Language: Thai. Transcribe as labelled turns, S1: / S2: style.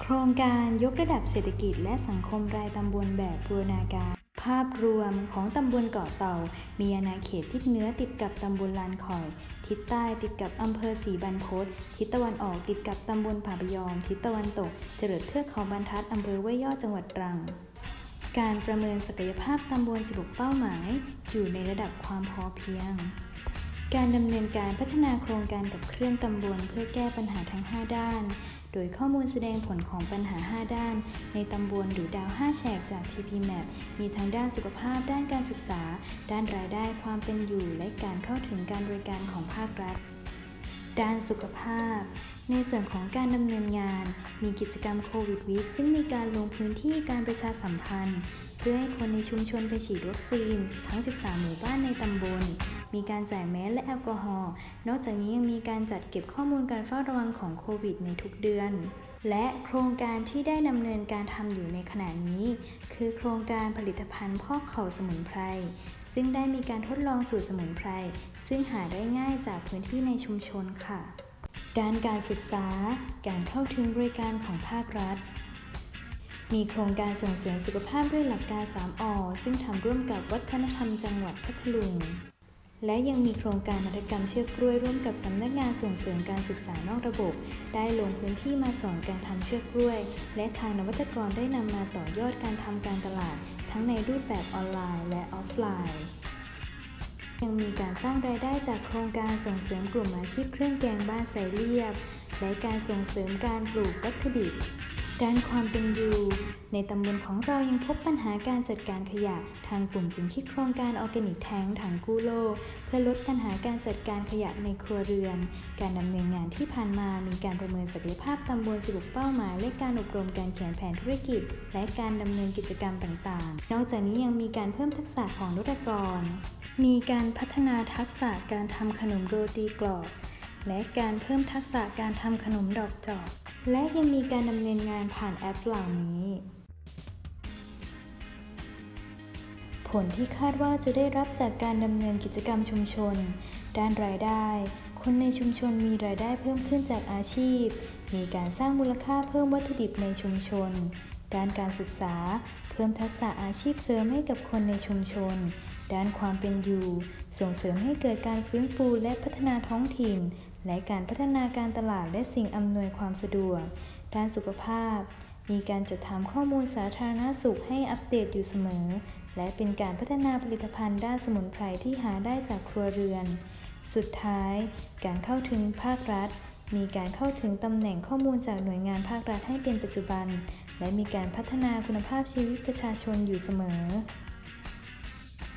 S1: โครงการยกระดับเศรษฐกิจและสังคมรายตำบลแบบบูรณาการ ภาพรวมของตำบลเกาะเต่า มีอาณาเขตทิศเหนือติดกับตำบลลานคอย ทิศใต้ติดกับอำเภอศรีบรรพตทิศตะวันออกติดกับตำบลผาพยอม ทิศตะวันตกเจริญเทือกเขาบรรทัดอำเภอห้วยยอดจังหวัดตรังการประเมินศักยภาพตำบล 16 เป้าหมาย อยู่ในระดับความพอเพียง การดำเนินการพัฒนาโครงการกับเครื่องตำบลเพื่อแก้ปัญหาทั้ง 5 ด้าน โดยข้อมูลแสดงผลของปัญหา 5 ด้าน ในตำบลหรือดาว 5 แฉกจาก TPMAP มีทั้งด้านสุขภาพ ด้านการศึกษา ด้านรายได้ความเป็นอยู่ และการเข้าถึงการบริการของภาครัฐ ด้านสุขภาพ ในส่วนของการดำเนินงาน มีกิจกรรมโควิดวีคซึ่งมีการลงพื้นที่การประชาสัมพันธ์ เพื่อให้คนในชุมชนไปฉีดวัคซีน ทั้ง 13 หมู่บ้านในตำบล มีการจ่ายแมสและแอลกอฮอล์ นอกจากนี้ยังมีการจัดเก็บข้อมูลการเฝ้าระวังของโควิดในทุกเดือน และโครงการที่ได้ดำเนินการทำอยู่ในขณะนี้ คือโครงการผลิตภัณฑ์พอกเข่าสมุนไพร ซึ่งได้มีการทดลองสูตรสมุนไพร ซึ่งหาได้ง่ายจากพื้นที่ในชุมชนค่ะ ด้านการศึกษา การเข้าถึงบริการของภาครัฐมีโครงการส่งเสริมสุขภาพด้วยหลักการ 3อ ซึ่งทำร่วมกับวัฒนธรรมจังหวัดพัทลุง และยังมีโครงการนวัตกรรมเชือกกล้วยร่วมกับสำนักงานส่งเสริมการศึกษานอกระบบ ได้ลงพื้นที่มาสอนการทำเชือกกล้วย และทางนวัตกรได้นำมาต่อยอดการทำการตลาด ทั้งในรูปแบบออนไลน์และออฟไลน์ ยังมีการสร้างรายได้จากโครงการส่งเสริมกลุ่มอาชีพเครื่องแกงบ้านไซเรียบ และการส่งเสริมการปลูกวัตถุดิบ ด้านความเป็นอยู่ ในตำบลของเรายังพบปัญหาการจัดการขยะ ทางกลุ่มจึงคิดโครงการออร์แกนิกแทงถังกู้โลก เพื่อลดปัญหาการจัดการขยะในครัวเรือน การดำเนินงานที่ผ่านมามีการประเมินศักยภาพตำบล16เป้าหมายและการอบรมการเขียนแผนธุรกิจ และการดำเนินกิจกรรมต่างๆ นอกจากนี้ยังมีการเพิ่มทักษะของนุตกร มีการพัฒนาทักษะการทำขนมโรตีกรอบและการเพิ่มทักษะการทำขนมดอกจอก และยังมีการดำเนินงานผ่านแอปเหล่านี้ ผลที่คาดว่าจะได้รับจากการดำเนินกิจกรรมชุมชน ด้านรายได้ คนในชุมชนมีรายได้เพิ่มขึ้นจากอาชีพ มีการสร้างมูลค่าเพิ่มวัตถุดิบในชุมชน ด้านการศึกษา เพิ่มทักษะอาชีพเสริมให้กับคนในชุมชน ด้านความเป็นอยู่ ส่งเสริมให้เกิดการฟื้นฟูและพัฒนาท้องถิ่น และการพัฒนาการตลาดและสิ่งอำนวยความสะดวก ด้านสุขภาพ มีการจัดทำข้อมูลสาธารณสุขให้อัปเดตอยู่เสมอ และเป็นการพัฒนาผลิตภัณฑ์ด้านสมุนไพรที่หาได้จากครัวเรือน สุดท้าย การเข้าถึงภาครัฐ มีการเข้าถึงตำแหน่งข้อมูลจากหน่วยงานภาครัฐให้เป็นปัจจุบัน และมีการพัฒนาคุณภาพชีวิตประชาชนอยู่เสมอ